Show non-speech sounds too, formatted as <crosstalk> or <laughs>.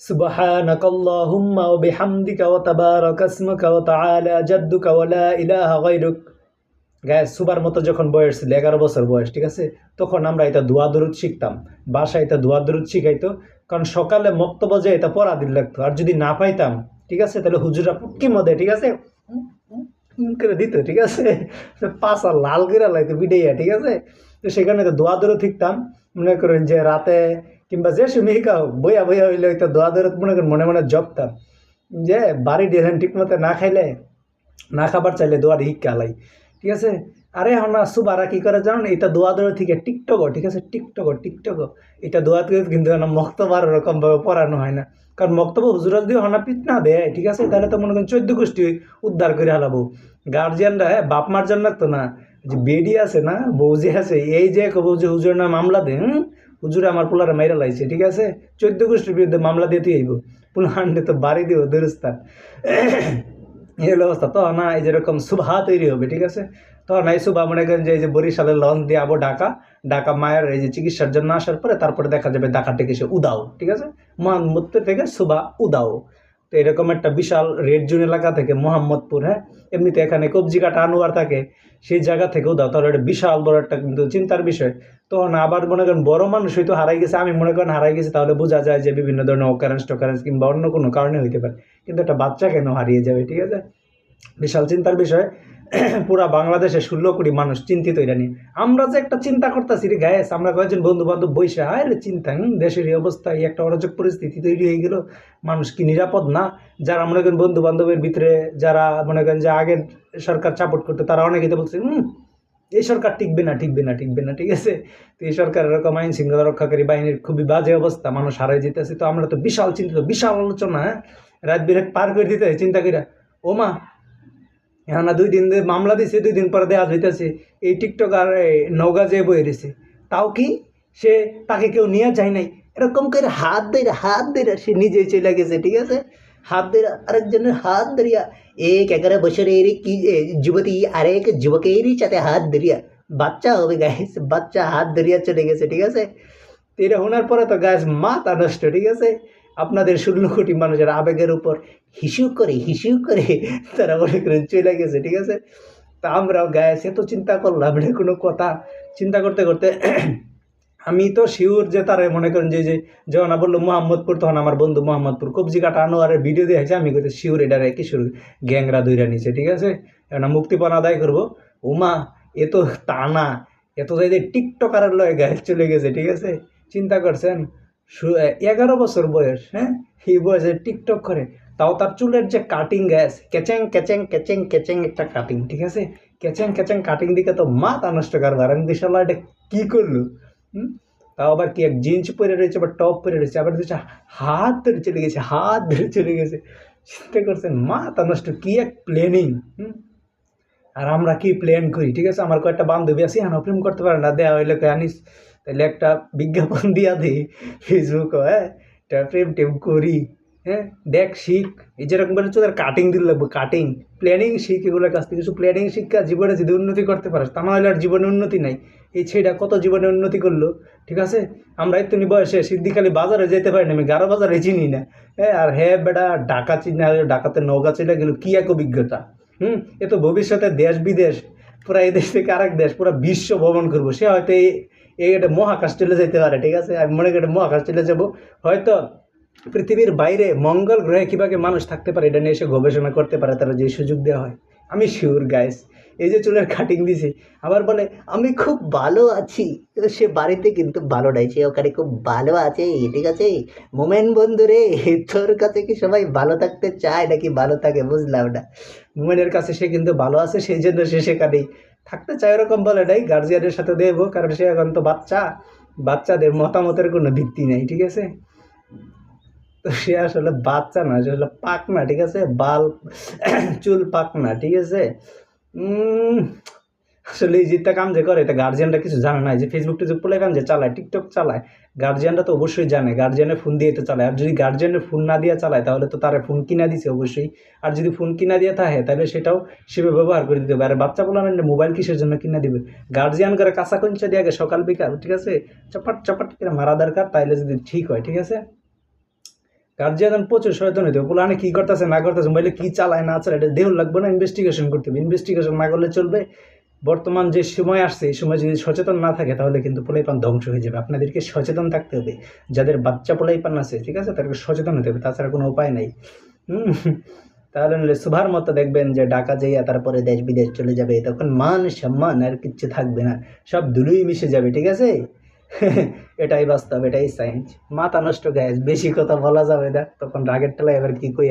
سبحانك اللهم وبحمدك وتبارك اسمك وتعالى جدك ولا إله غيرك গায়ে সুবার মতো যখন বয়স ছিল এগারো বছর বয়স ঠিক আছে তখন আমরা এটা দোয়া দরুদ শিখতাম বাসায় এটা দোয়া দরুদ শিখাইতো কারণ সকালে মক্তব্য যে এটা পড়া দিন লাগতো আর যদি না পাইতাম ঠিক আছে তাহলে হুজুরা পুটকি মধ্যে ঠিক আছে উম করে দিত ঠিক আছে পাশা লাল করে লাইতো বিডাইয়া ঠিক আছে তো সেখানে তো দোয়া দরুদ শিখতাম মনে করেন যে রাতে কিংবা যে শিখা হোক বইয়া বইয়া হইলে হয়তো দোয়া দরুদ মনে করেন, মনে মনে জপতাম যে বাড়ি ডিজাইন ঠিক মতো না খাইলে, না খাবার চাইলে দোয়ার হিক্কা লাই ঠিক আছে? আরে হনা সুবারা কি করে জানো এটা দোয়া দোয়া থেকে টিকটক ঠিক আছে? টিকটক টিকটক এটা দোয়া থেকে কিন্তু না মক্তবার ওরকমভাবে পড়ানো হয় না। কারণ মক্তব্য হুজুরা যদি হনা পিট না দেয়, ঠিক আছে? তাহলে তো মনে করেন চোদ্দ গোষ্ঠী উদ্ধার করে হালাবো। গার্জিয়ানরা হ্যাঁ বাপ মার জন্য তো না, যে বেডি আছে না, বৌজি আছে, এই যে কব যে হুজুর না মামলা দে হুম? হুজুরে আমার পোলারে মাইরা লাইছে, ঠিক আছে? চোদ্দ গোষ্ঠীর বিরুদ্ধে মামলা দিয়ে তুই আইব। পোলাহান্ডে তো বাড়ি দিব দুরস্তান <coughs> এই অবস্থা। তো না, এই যেরকম সুভা তৈরি হবে, ঠিক আছে? তো না, এই সুভা মনে করেন যে এই যে বরিশালের লঞ্চ দিয়ে আবো ঢাকা ঢাকা মায়ের এই যে চিকিৎসার জন্য আসার পরে তারপরে দেখা যাবে ঢাকা থেকে সে উদাও, ঠিক আছে? মান মধ্যে থেকে সুভা উদাও। তো এরকম একটা বিশাল রেড জোন এলাকা থেকে মোহাম্মদপুর হ্যাঁ? এমনিতে এখানে কবজি কাটা আনোয়ার থাকে, সেই জায়গা থেকেও দাও। তাহলে একটা বিশাল বড় একটা কিন্তু চিন্তার বিষয়। তখন আবার মনে করেন বড় মানুষ হয়তো হারাই গেছে, আমি মনে করেন হারাই গেছে, তাহলে বোঝা যায় যে বিভিন্ন ধরনের অকারেন্স টকারেন্স কিংবা অন্য কোনো কারণে হইতে পারে। কিন্তু একটা বাচ্চা কেন হারিয়ে যাবে, ঠিক আছে? বিশাল চিন্তার বিষয়। <clears throat> পুরা বাংলাদেশে ষোলো কোটি মানুষ চিন্তিত এটা নিয়ে। আমরা যে একটা চিন্তা করতেছি রে গ্যাস আমরা কয়েকজন বন্ধু বান্ধব বৈশা হায় রে চিন্তা দেশের এই অবস্থা, এই একটা অরাজক পরিস্থিতি তৈরি হয়ে গেল, মানুষ কি নিরাপদ না? যারা মনে করেন বন্ধু বান্ধবের ভিতরে, যারা মনে করেন যে আগের সরকার সাপোর্ট করতো, তারা অনেকে তো বলছে, হুম, এই সরকার টিকবে না টিকবে না টিকবে না, ঠিক আছে? তো এই সরকার এরকম আইন শৃঙ্খলা রক্ষাকারী বাহিনীর খুবই বাজে অবস্থা, মানুষ হারাই যেতেছে। তো আমরা তো বিশাল চিন্তিত, বিশাল আলোচনা হ্যাঁ? রাত বিরাত পার করে দিতে চিন্তা করিয়া ও মা এখন দুই দিন মামলা দিছে দুই দিন পরে দেওয়া হইতেছে এই টিকটক আর নৌকা যে বই রয়েছে তাও কি সে তাকে কেউ নিয়ে যায় নাই? এরকম করে হাত ধরে হাত ধরে সে নিজেই চলে গেছে ঠিক আছে? হাত ধরে আরেকজনের হাত ধরিয়া এক এগারো বছরের কি এ, যুবতী আরেক যুবকেরই সাথে হাত ধরিয়া বাচ্চা হবে গাইস বাচ্চা হাত ধরিয়া চলে গেছে ঠিক আছে? এটা শোনার পরে তো গাছ মাথা নষ্ট ঠিক আছে? আপনাদের ষোলো কোটি মানুষের আবেগের উপর হিসু করে হিসু করে তারা মনে করেন চলে গেছে, ঠিক আছে? তা আমরাও গায়ে এত চিন্তা করলাম, এটা কোনো কথা। চিন্তা করতে করতে <clears throat> আমি তো শিওর যে তারা মনে করেন যে যে, যখন বলল মোহাম্মদপুর, তখন আমার বন্ধু মোহাম্মদপুর, কবজি কাটা আনোয়ারের ভিডিও দেখেছে, আমি কিন্তু শিওর এটা রেখে শুরু। গ্যাংরা দইরা নিছে, ঠিক আছে? এখন মুক্তিপণ আদায় করব। উমা, এ তো তা না এত যাই টিকটকারের লয় গায়ে চলে গেছে, ঠিক আছে? চিন্তা করছেন? এগারো বছর বয়স হ্যাঁ? এই বয়সে টিকটক করে। তাও তার চুলের যে কাটিং গ্যাস কেচেং কেচেং কেচেং কেচেং একটা কাটিং ঠিক আছে? কেচেং কেচেং কাটিং দিকে তো মাথা নষ্ট করবার। আমি বিশাল এটা কী করল? তাও আবার কি এক জিন্স পরে রয়েছে, আবার টপ পরে রয়েছে, আবার দিচ্ছে হাত ধরে চলে গেছে, হাত ধরে চলে গেছে। চিন্তা করছেন, মাথা নষ্ট, কি এক প্ল্যানিং হুম? আর আমরা কি প্ল্যান করি, ঠিক আছে? আমার কয়েকটা বান্ধবী আছে হ্যাঁ প্রেম করতে পারে না, দেয়া হইলে আনিস তাহলে একটা বিজ্ঞাপন দিয়া দিই ফেসবুক হ্যাঁ? এটা প্রেম টেম করি হ্যাঁ? দেখ, শিখ। এই যেরকম করে তোদের কাটিং দিলে লাগবে কাটিং প্ল্যানিং শিখ, এগুলোর কাছ থেকে কিছু প্ল্যানিং শিক্ষা জীবনে যদি উন্নতি করতে পারিস, তা নাহলে আর জীবনে উন্নতি নাই। এই ছেলেটা কত জীবনে উন্নতি করল, ঠিক আছে? আমরা এতনি বয়সে সিদ্ধিখালি বাজারে যেতে পারি না, আমি গারো বাজারে চিনি না হ্যাঁ? আর হ্যাঁ বেটা, ঢাকা চিনি আর ডাকাতে নৌকা চলে গেল, কী এক অভিজ্ঞতা, হুম? এ তো ভবিষ্যতে দেশ বিদেশ পুরা এই দেশ থেকে আরেক দেশ, পুরো বিশ্ব ভ্রমণ করব, সে হয়তো এই এই একটা মহাকাশ চলে যেতে পারে, ঠিক আছে? আমি মনে করি মহাকাশ চলে যাব। হয়তো পৃথিবীর বাইরে মঙ্গল গ্রহে কীভাবে মানুষ থাকতে পারে এটা নিয়ে এসে গবেষণা করতে পারে, তারা যে সুযোগ দেওয়া হয়। আমি শিওর গাইস এই যে চুলের কাটিং দিছে, আবার বলে, আমি খুব ভালো আছি। সে বাড়িতে কিন্তু ভালো সে ওখানে খুব ভালো আছে, ঠিক আছে? মোমেন বন্ধু রে তোর কাছে কি সবাই ভালো থাকতে চায় নাকি ভালো থাকে? বুঝলাম না। মোমেনের কাছে সে কিন্তু ভালো আছে, সেই জন্য সে সেখানেই থাকতে চায় ওরকম বলে নাই গার্জিয়ানের সাথে দেবো, কারণ সে এখন তো বাচ্চা। বাচ্চাদের মতামতের কোনো ভিত্তি নেই, ঠিক আছে? তো সে আসলে বাচ্চা না, সে আসলে পাকনা ঠিক আছে? বাল, চুল পাক না, ঠিক আছে? আসলে এই জিতটা কাম যে করে, এটা গার্জিয়ানরা কিছু জানে না। যে ফেসবুক টেসবুক প্লে কাম যে চালায় টিকটক চালায় গার্জিয়ানরা তো অবশ্যই জানে। গার্জিয়ানের ফোন দিয়ে তো চালায়। আর যদি গার্জিয়ানের ফোন না দিয়ে চালায়, তাহলে তো তারা ফোন কিনা দিছে অবশ্যই। আর যদি ফোন কিনা দিয়ে থাকে, তাহলে সেটাও সেভাবে ব্যবহার করে দিতে হবে। আর বাচ্চা বলে মোবাইল কিসের জন্য কিনা দিবে? গার্জিয়ান করে কাঁচা কঞ্চা দিয়ে আগে সকাল বিকাল, ঠিক আছে? চপাট চপাট করে মারা দরকার, তাইলে যদি ঠিক হয়, ঠিক আছে? গার্জিয়ান প্রচুর সচেতন হইতে হবে। পোলানে কি করতেছে, না করতেছে? মোবাইলে কি চালায়, না চালায়? এটা দেহ লাগবে না ইনভেস্টিগেশন করতে হবে। ইনভেস্টিগেশন না করলে চলবে। বর্তমান যে সময় আসছে, এই সময় যদি সচেতন না থাকে, তাহলে কিন্তু পোলাইপান ধ্বংস হয়ে যাবে। আপনাদেরকে সচেতন থাকতে হবে। যাদের বাচ্চা পোলাইপান আছে, ঠিক আছে? তাদেরকে সচেতন হতে হবে, তাছাড়া কোনো উপায় নেই। তাহলে নইলে সুভার মতো দেখবেন যে ঢাকা যাইয়া তারপরে দেশ বিদেশ চলে যাবে, তখন মান সম্মান আর কিচ্ছু থাকবে না। সব ধুলোই মিশে যাবে, ঠিক আছে? <laughs> এটাই বাস্তব, এটাই সায়েন্স মাথা নষ্ট গ্যাস বেশি কথা বলা যাবে না। তখন রাগের টেলায় এবার কি কই